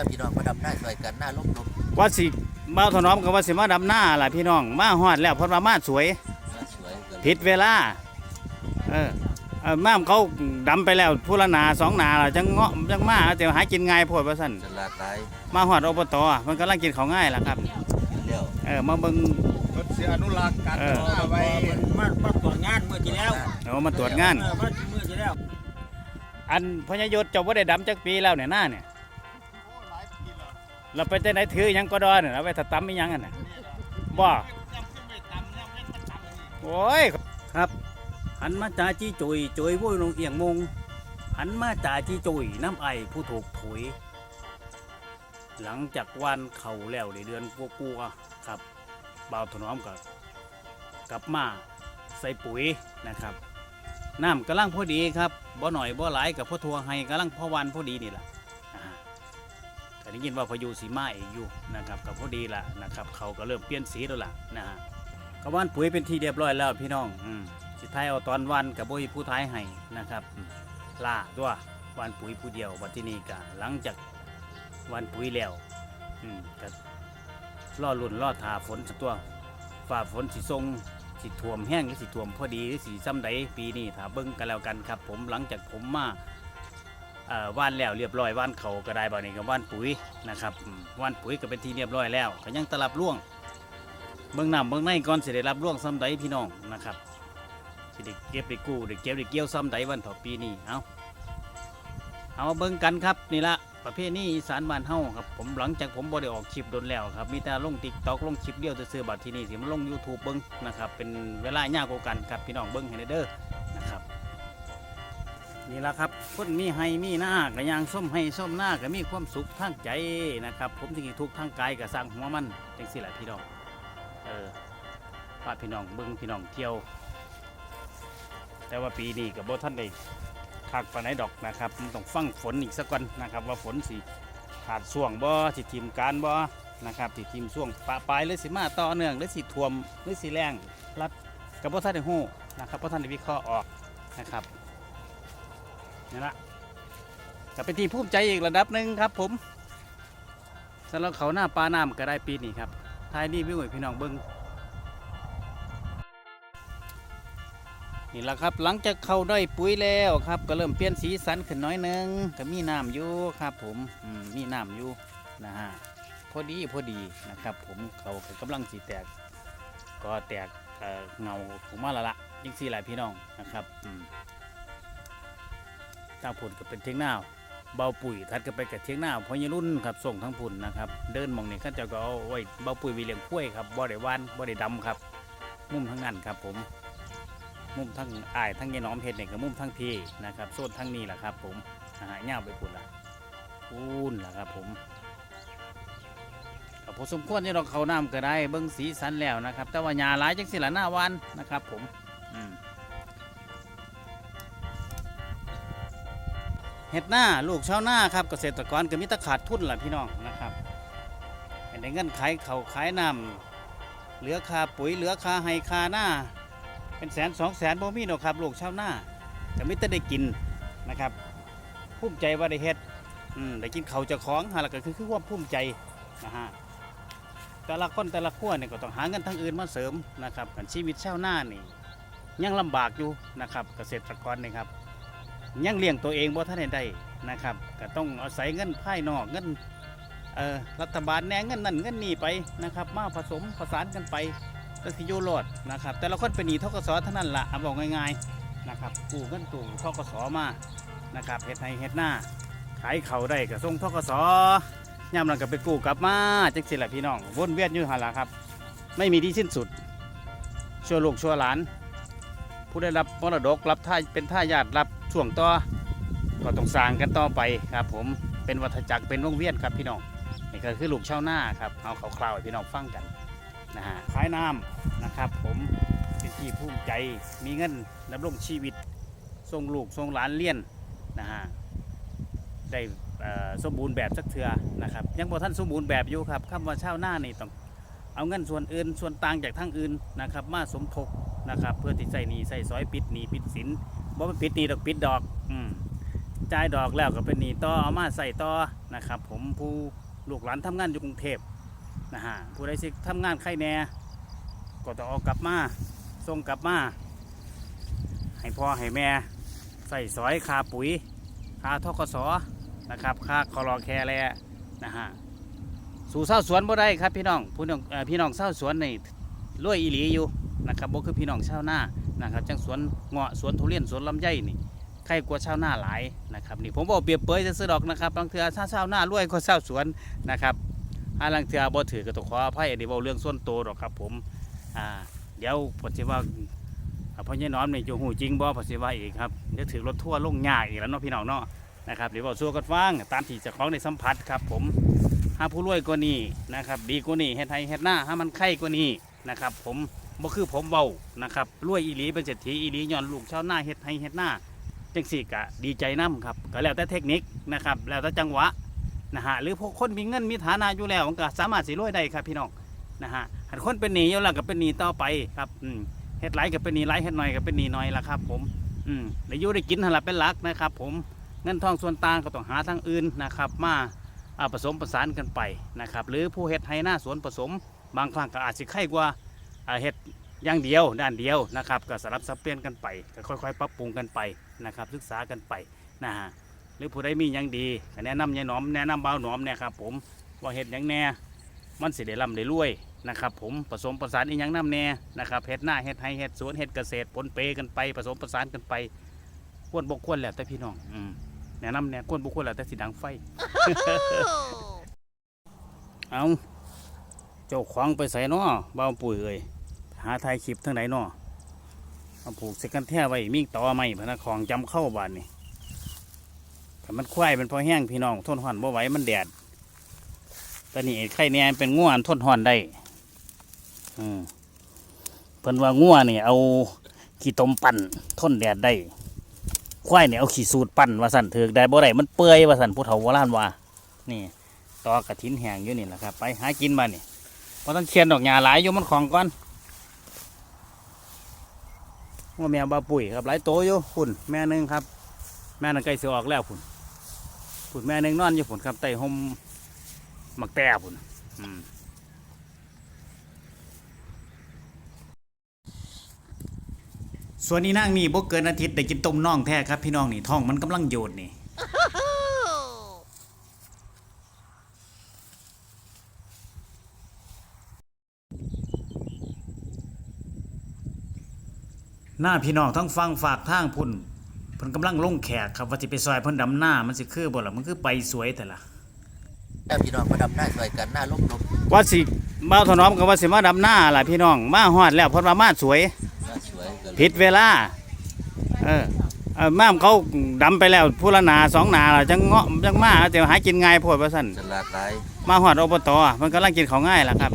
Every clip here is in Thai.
แล้วพี่น้องมาดำหน้าซอยกันหน้าลบลมว่าสิบ่าวถนอมกับว่าสิมาดำหน้าล่ะพี่น้องมาฮอดแล้วเพราะว่ามาสวยมาสวยกันผิดเวลาเออเออม่ามเขาดำไปแล้วผู้ละหนาสองหนาล่ะจังเงาะจังมาแต่หากินง่ายโพดว่าซั่นฉลาดหลายมาฮอดอบตมันกำลังกินของง่ายล่ะครับกินแล้วเออมาเบิ่งรถเสียอนุรักษ์การเออเอาไว้มามาตรวจงานเมื่อที่แล้วเอามาตรวจงานเออมาเมื่อที่แล้วอันพญายศเจ้าบ่ได้ดำจักปีแล้วเนี่ยหน้าเนี่ย เราไปแต่ไหนถือยังก็ดอนน่ะเอาไปถ้าตำอีหยังอะนะบ่โอ้ยครับ หันมาจ่าจีจุยจุยวุ้ยลงเอียงมง หันมาจ่าจีจุยน้ำไอผู้ถูกถุย หลังจากวันเข่าแล้วในเดือนกลัวครับบ่าวถนอมกับกลับมาใส่ปุ๋ยนะครับน้ำกำลังพอดีครับบ่หน่อยบ่หลายกับพ่อทัวให้กำลังพ่อวันพอดีนี่แหละ ได้ยินว่าพายุสีมาเองอยู่นะครับกับพอดีละนะครับเขาก็เริ่มเปลี่ยนสีแล้วล่ะนะฮะกวันปุ๋ยเป็นที่เรียบร้อยแล้วพี่น้องอืมสิท้ายเอาตอนวันกับบ่มีผู้ท้ายให้นะครับอืมล่าตัววันปุ๋ยผู้เดียววันที่นี่ก็หลังจากวันปุ๋ยแล้วอืมก็รอลุ่นรอทาฝนสักตัวฝ่าฝนสิทรงสิท่วมแห้งหรือสิท่วมพอดีหรือสิซ้ำใดปีนี้ถ้าเบิ่งกันแล้วกันครับ ผมหลังจากผมมาเอ่อ ว่านแล้วเรียบร้อยว่านเขาก็ได้บ่นี่ก็ว่านปุ๋ยนะครับว่านปุ๋ยก็เป็นที่เรียบร้อยแล้วก็ยังตลับล่วงเบิ่งหน้ำเบิ่งในก่อนเสิได้รับล่วงซ้ำใดพี่น้องนะครับสิได้เก็บได้กู้ได้เก็บได้เกี่ยวซ้ำใดวันต่อปีนี้เอาเอามาเบิ่งกันครับนี่ละประเภทนี้อีสานบ้านเฮาครับผมหลังจากผมบ่ได้ออกคลิปโดนแล้วครับมีแต่ลงติ๊กต็อกลงคลิปเดียวจะซื่อบัดที่นี่สิมันลง YouTube เบิ่งนะครับเป็นเวลายากกว่ากันครับพี่น้องเบิ่งให้เด้อรับ นี่ละครับคนมีให้มีหน้าก็ยางส้มให้ส้มหน้าก็มีความสุขทางใจนะครับ ผมสิทุกข์ทางกายก็สร้างหัวมันจังสิแหละพี่น้องเออพาพี่น้องเบิ่งพี่น้องเที่ยว แต่ว่าปีนี้กับบ่ท่านได้คักปานไหนดอกนะครับมันต้องฟังฝนอีกสักก่อนนะครับ ว่าฝนสิขาดช่วงบ่สิทีมการบ่นะครับสิทีมช่วงปะปลายหรือสิมาต่อเนื่องหรือสิท่วมหรือสิแรงรัดกับบ่ท่านได้ฮู้นะครับบ่ท่านได้วิเคราะห์ออกนะครับ นี่ละก็เป็นที่ภูมิใจอีกระดับหนึ่งครับผมสำหรับเขาหน้าปลาน้ำก็ได้ปีนี้ครับท้ายรีวิวให้พี่น้องเบิ่งนี่แหละครับหลังจากเขาได้ปุ๋ยแล้วครับ ก็เริ่มเปลี่ยนสีสันขึ้นน้อยนึงก็มีน้ำอยู่ครับผมมีน้ำอยู่นะฮะพอดีพอดีนะครับ ผมเขากำลังสีแตก ก็แตกเอ่อเงาผมมาละละยิ่งสีหลายพี่น้องนะครับอืม ทางผุนก็เป็นเทียงหน้าเบาปุ๋ยทัดก็ไปกับเทียงหน้าพอยรุ่นครับส่งทั้งผุนนะครับ เดินมองนี่ข้าเจ้าก็เอาไว้เบาปุ๋ยวิเลี้ยงกล้วยครับบ่อได้วานบ่อได้ดำครับ มุมทั้งนั้นครับผม มุมทั้งอ้ายทั้งยายน้อมเห็ดเนี่ยกับมุมทั้งพี่นะครับโซนทั้งนี้แหละครับ ผมอาหารย่าไปปุ่นละปูนละครับผมพอสมควรที่เราเขาน้ำก็ได้เบิ้งสีสันแล้วนะครับ แต่ว่าหญ้าหลายจังสิละหน้าวันนะครับ ผม อืม เห็ดหน้าลูกชาวนาครับเกษตรกรก็มีตะขาดทุนล่ะพี่น้องนะครับให้ได้เงินขายเขาขายน้ำเหลือคาปุ๋ยเหลือคาให้ค่าหน้า เป็นแสนสองแสนบ่มีหรอกครับ ลูกชาวนาแต่ไม่ได้ได้กินนะครับภูมิใจว่าได้เฮ็ดอืมได้กินเขาวเจะของหาแล้วก็คือคือความภูมิใจนะฮะแต่ละคนแต่ละขั้วเนี่ยก็ต้องหาเงินทางอื่นมาเสริมนะครับกันชีวิตชาวนานี่ยังลำบากอยู่นะครับ เกษตรกรนี่ครับ ยังเลี้ยงตัวเองบ่ทันได้ได้นะครับก็ต้องอาศัยเงินภายนอกเงินเอ่อรัฐบาลแหนเงินนั่นเงินนี่ไปนะครับ มาผสมผสานกันไปก็คือโยโรดนะครับ แต่ละคนเป็นหนี้ทกศเท่านั้นละเอาบอกง่ายๆนะครับกู้เงินตู้ทกศมานะครับเฮ็ดให้เฮ็ดหน้าขายเขาได้ก็ส่งทกศยามหลังก็ไปกู้กลับมาจังสิแหละพี่น้องวนเวียนอยู่หันละครับ ไม่มีที่สิ้นสุดชั่วลูกชั่วหลาน ผู้ได้รับมรดกรับท่าเป็นท่ายาทรับช่วงต่อก็ต้องสร้างกันต่อไปครับ ผมเป็นวัฏจักรเป็นวงเวียนครับพี่น้องนี่ก็คือลูกเช่าวนาครับเอาคราวให้พี่น้องฟังกันนะฮะขายน้ำนะครับ ผมเป็นที่ภูมิใจมีเงินดำรงชีวิตส่งลูกส่งหลานเลี้ยนนะฮะได้สมบูรณ์แบบสักเถื่อนะครับ ยังบ่ท่านสมบูรณ์แบบอยู่ครับคำว่าเช่าหน้านี่ต้องเอาเงินส่วนอื่นส่วนต่างจากทางอื่นนะครับ มาสมทบ นะครับ เพื่อที่ใส่หนี้ใส่ซอยปิดหนี้ปิดสินบ่เป็นปิดหนี้ดอกปิดดอกอืมจ่ายดอกแล้วก็เป็นหนี้ต่อเอามาใส่ต่อนะครับ ผมผู้ลูกหลานทำงานอยู่กรุงเทพนะฮะผู้ใดสิทำงานใครแหน่ก็ต้องเอากลับมาส่งกลับมาให้พ่อให้แม่ใส่สอยค่าปุ๋ยค่าทกศนะครับค่าคอรอแคร์แลนะฮะสู่เศร้าสวนบ่ได้ครับพี่น้องพี่น้องเอ่อพี่น้องเศร้าสวนนี่รวยอีหลีอยู่ นะครับบ่คือพี่น้องชาวนานะครับจังสวนเงาะสวนทุเรียนสวนลำไยนี่ใครกว่าชาวนาหลายนะครับนี่ผมบอกเปรียบเปยจะซื้อดอกนะครับบางเทื่อถ้าชาวนารวยกว่าชาวสวนนะครับอาลังเทื่อบ่ถือก็ต้องขออภัยอันนี้เว้าเรื่องส่วนตัวหรอกครับผมอ่าเดี๋ยวผมสิว่าอ่าเพราะยน้อมนี่จะหูจริงบ่เพอสิว่าอีกครับเดี๋ยวถือรถทั่วลงยากอีกแล้วเนาะพี่น้องเนาะนะครับเดี๋ยวบอกสู้กันฟังตามที่จะของในสัมผัสครับผมหาผู้รวยกว่านี้นะครับดีกว่านี้เฮ็ดไทยเฮ็ดหน้าให้มันไข่กว่านี้นะครับผม บ่คือผมเบานะครับรวยอีหลีเป็นเศรษฐีอีหลีย้อนลูกชาวนาเฮ็ดไทยเฮ็ดหน้าจังสี่กะดีใจนํครับก็แล้วแต่เทคนิคนะครับแล้วแต่จังหวะนะฮะหรือพวกคนมีเงินมีฐานะอยู่แล้วก็สามารถสิรวยได้ครับพี่น้องนะฮะหันคนเป็นหนี้อยู่แล้วก็เป็นหนี้ต่อไปครับอืมเฮ็ดไรก็เป็นหนีไรเฮ็ดหน่อยก็เป็นหนีน้อยละครับ ผมอืมได้อยู่ได้กินหันละเป็นหลักนะครับ ผมเงินทองส่วนต่างก็ต้องหาทางอื่นนะครับมาผสมประสานกันไปนะครับหรือผู้เฮ็ดไฮหน้าสวนผสม บางครั้งก็อาจสิไข่กว่า เฮ็ดอย่างเดียวด้านเดียวนะครับก็สลับสับเปลี่ยนกันไปก็ค่อยๆ ปรับปรุงกันไปนะครับ ศึกษากันไปนะฮะหรือผู้ใดมีอย่างดีก็แนะนำยายหนอมแนะนำเบาวหนอมเนี่ยครับผมว่าเฮ็ดอย่างแน่มันสิได้ร่ำได้รวยนะครับผมผสมประสานอีหยังน้ำแน่นะครับเฮ็ดหน้าเฮ็ดไฮเฮ็ดสวนเฮ็ดเกษตรปนเปกันไป ผสมประสานกันไปควรบกควรแล้วแต่พี่น้องอืมแนะนำเนี่ยควรบกควรแล้วแต่สีดังไฟ เอา เจ้าของไปใส่นาะบ่าปุ๋ยเอ้ยหาถ่ายคลิปทั้งไหนนาะเอาผูกเสกันแท้ไว้มีต่อไม้พะนะของจำเข้าบ้านนี่ถ้ามันควายเป็นพอแห้งพี่น้องทนหอนบ่ไหวมันแดดต่นี่ไอ้ไข่แหน่เป็นง่วนทนหอนได้อืมเพิ่นว่างัวนี่เอาขี้ตมปั่นทนแดดได้ควายเนี่ยเอาขี้สูตรปั่นว่าสั่นเถือได้บ่ได้มันเปื่อยว่าสั่นผู้เฒ่าโบราณว่า นี่ตอกระถินแห้งอยู่นี่แหละครับ ไปหากินมานี่ พอต้องเคียนดอกหญ้าหลายอยู่มันของก่อนว่าแมวบาปุ๋ยครับหลายโตอยู่พุ่นแม่หนึงครับ แม่นึงใกล้สิออกแล้วพุ่นพุ่นแม่หนึงนอนอยู่พุ่นครับใต้ห่มหมักแต้พุ่นส่วนนี้นั่งนี่บ่เกินอาทิตย์ได้กินต้มน่องแท้ครับพี่น้องนี่ท้องมันกำลังโยดนี่ หน้าพี่น้องทั้งฟังฝากทางพุ่นเพิ่นกำลังลงแขกครับว่าสิไปซอยเพิ่นดำหน้ามันสิคือบ่ล่ะมันคือไปสวยแต่ละถ้าพี่น้องมาดำหน้าช่วยกันหน้าลบลบว่าสิบ่าวถนอมก็ว่าสิมาดำหน้าล่ะพี่น้องมาฮอดแล้วเพิ่นว่ามาสวย หน้าสวยกันผิดเวลา เออเออม่ามเขาดำไปแล้วผู้ละหนาสองหนาแล้วจังเงาะจังมาแต่หากินง่ายโพดว่าสั่นสลัดหลายมาหอดอบตมันกำลังกินของง่ายล่ะครับ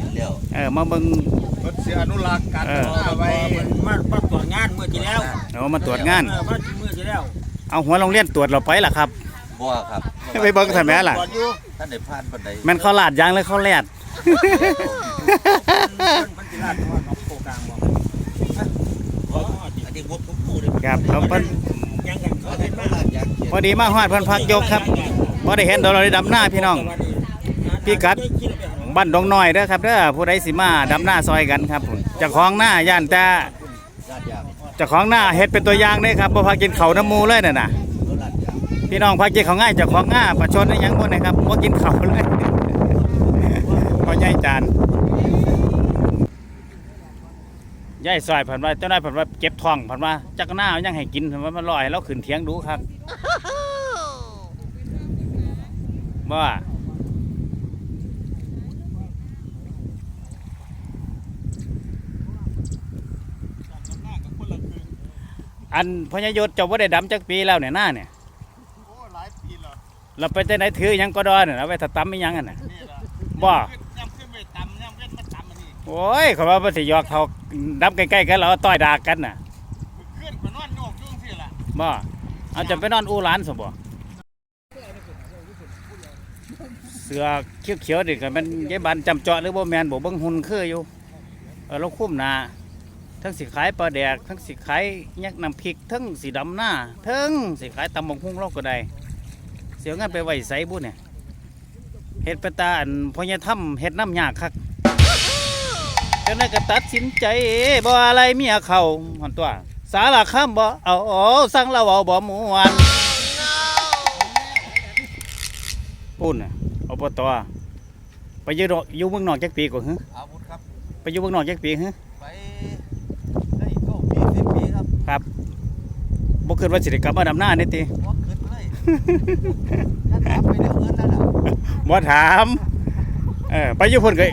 กินแล้วเออมาเบิ่ง เพิ่นสิอนุรักษ์การเออเอาไว้มามาตรวจงานเมื่อที่แล้วเอามาตรวจงาน เออมาเมื่อที่แล้วเอาหัวโรงเรียนตรวจเราไปล่ะครับบัวครับไปเบิ่งทำไมล่ะ ตรวจอยู่ท่านได้ผ่านบันไดแมันเขาลาดยางเลยเขาแลดมันมันสิลาดเพราะว่าเขาโคกลางบอกอ๋ออันนี้งบผมพูดเลยครับเขาเพิ่นยังกันเขาเขาเห็เห็นนไหมว่าลาดยางเขียนพอดีมาหอดเพิ่นพักยกครับพอได้เห็นเดี๋ยวเราได้ดำหน้าพี่น้อง พี่กัด บ้านดงน้อยเด้อครับเด้อผู้ใดสิมาดำหน้าซอยกันครับเจ้าของหน้าย่านแต่ลาดยางเจ้าของหน้าเฮ็ดเป็นตัวอย่างเด้อครับบ่พากินข้าวน้ำหมูเลยน่ะน่ะเขาลาดยางพี่น้องพากินข้าวง่ายเจ้าของหน้าประชดได้หยังบ่นะครับบ่กินข้าวเลยพอใหญ่จานยายซอยเพิ่นว่าเจ้าได้เพิ่นว่าเก็บท้องเพิ่นว่าจักหน้าเอายังให้กินเพิ่นว่ามันลอยแล้วขึ้นเถียงดูครับบ่ว่า อันพญายศเจ้าบ่ได้ดำจักปีแล้วเนี่ยหน้าเนี่ยโอ้หลายปีแล้วเราไปแต่ไหนถือหยังก็ดอนน่ะเอาไว้ถ้าตำไม่ยังอะน่ะนี่ล่ะบ่ยังขึ้นไปตำยังเว้นมาตำอันนี้โอ้ยเขาว่าบ่สิหยอกเขาดำใกล้ๆกันแล้วเอาต่อยดากกันน่ะขึ้นไปนอนโยกจุ้งสิล่ะบ่เอาจะไปนอนอูหลานสบ่เสือเขียวๆนี่ก็มันยายบันจำเจาะหรือบ่แม่นบ่เบิ่งหุ่นคืออยู่เออเราคุ้มหน้า ทั้งสิขายปลาแดก ทั้งสิขายยักน้ำพริก ทั้งสิดำหน้า ทั้งสิขายตำบักหุ่งเราก็ได้ เสียเงินไปไหวใส่บุญเนี่ยเฮ็ดไปตาอันพญาถ้ำเฮ็ดน้ำยากคักจังนั้นก็ตัดสินใจบ่อะไรเมียเขาหันตัว สาระข้ามบ่เอาอ๋อสั่งเราเอาบ่หมูหวานปุ่นน่ะอบตไปอยู่ดอกอยู่เมืองนอกจักปีกว่าหึอาวุธครับไปอยู่เมืองนอกจักปีหึ ไปได้เข้าปีสิบปี ครับบ่คิดว่าสิได้กลับมาดำหน้านี่ติว่าขึ้นเลยถ้าถามไปเดี๋ยวเงินนั่นน่ะบ่ถามเออไปอยู่พุ่นก็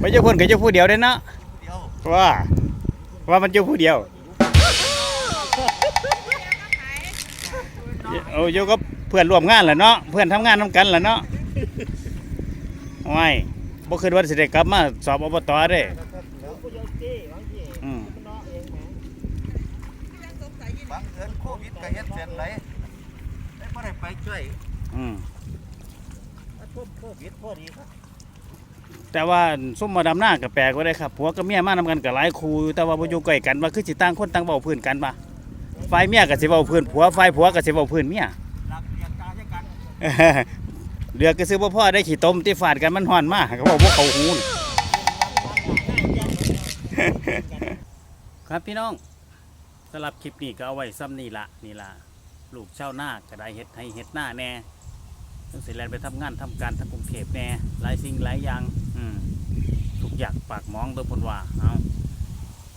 ไปอยู่พุ่นก็อยู่ผู้เดียวได้เนาะเดียวว่าว่ามันอยู่ผู้เดียวเอาอยู่กับเพื่อนร่วมงานแหละเนาะเพื่อนทำงานนํกันแหละเนาะไม่บ่คิดว่าสิได้กลับมาสอบอบตเด้อืม บางเดือนโควิด ก็เฮ็ดเส้นไหลได้บ่ได้ไปช่วยอืมทุ่มโควิดพอดีครับแต่ว่าซุ่มมาดำหน้ากับแปลกไว้ได้ครับผัวกับเมียมานำกันกับหลายคู่อยู่แต่ว่าบ่อยู่ใกล้กันว่าคือสิต่างคนต่างเว้าพื้นกันปะฝ่ายเมียก็สิเว้าพื้นผัวฝ่ายผัวก็สิเว้าพื้นเมียหลักเรียนกาใช่กันเดือกก็ซื้อบ่พ่อได้ขี้ต้มที่ฝาดกันมันฮ้อนมากเขาบอกว่าเขาหูนครับพี่น้อง สำหรับคลิปนี้ก็เอาไว้ซ้ำนี่ละนี่ละลูกเช่าหน้าก็ได้เฮ็ดให้เฮ็ดหน้าแน่ต้องเสิแลนไปทำงานทำการทางกรุงเทพแน่หลายสิ่งหลายอย่างอืมทุกอย่างปากมองโดยพนว่าเอา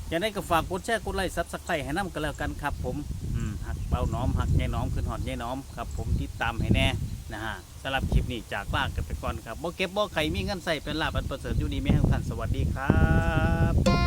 อย่างไรก็ฝากกดแชร์กดไลค์ซับสไครต์ให้น้ำกันแล้วกันครับ ผมอืมหักเบาน้อมหักใยน้อมขึ้นหอดใยน้อมครับ ผมติดตามให้แน่นะฮะสำหรับคลิปนี้จากลากกันไปก่อนครับบ่เก็บบ่ไข่มีเงินใส่เป็นลาบอันประเสริฐอยู่ดีไม่ให้ท่านสวัสดีครับ